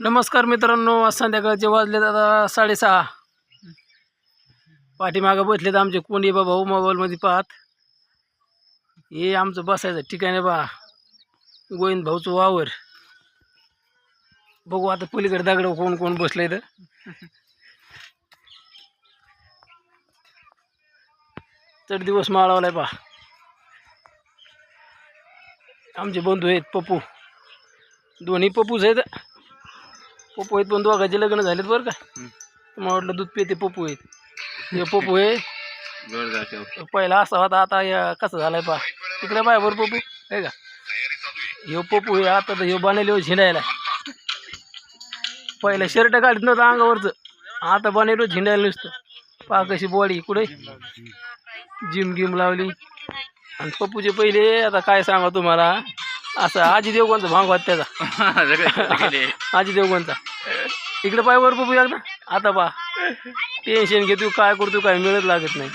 नमस्कार मित्रांनो आज संध्याकाळचे वाजले आता साडेसहा. पाठीमागं बसलेत आमचे कोणी बाबा हो मोबाईलमध्ये पाहत. हे आमचं बसायचं ठिकाण आहे बा गोविंद भाऊचं वावर. बघू आता पलीकडे दगड कोण कोण बसलंय तर चढ दिवस माळावलाय पा आमचे बंधू आहेत पप्पू. दोन्ही पप्पूच आहेत. पप्पू आहेत पण दोघांचे लग्न झालेत बरं का. मला वाटलं दूध पिते पप्पू आहेत. हे पप्पू आहे पहिला असा होता आता या कसं झालाय पा तिकडे पाय बरं पप्पू आहे का? ह्यो पप्पू आहे आता तर ह्यो बनवले झिंडायला. पहिलं शर्ट काढत नव्हतं अंगावरचं. आता बनवलं झिंडायला नुसतं. पा कशी बॉडी कुठे? जिम गिम लावली. आणि पप्पूचे पहिले आता काय सांगा तुम्हाला? असं आजी देवगणचा भांग होता त्याचा. आजी देवगणचा. इकडे पाय वर पप्पू एकदा आता पा. टेन्शन घेतो काय करतो काय मिळत लागत नाही.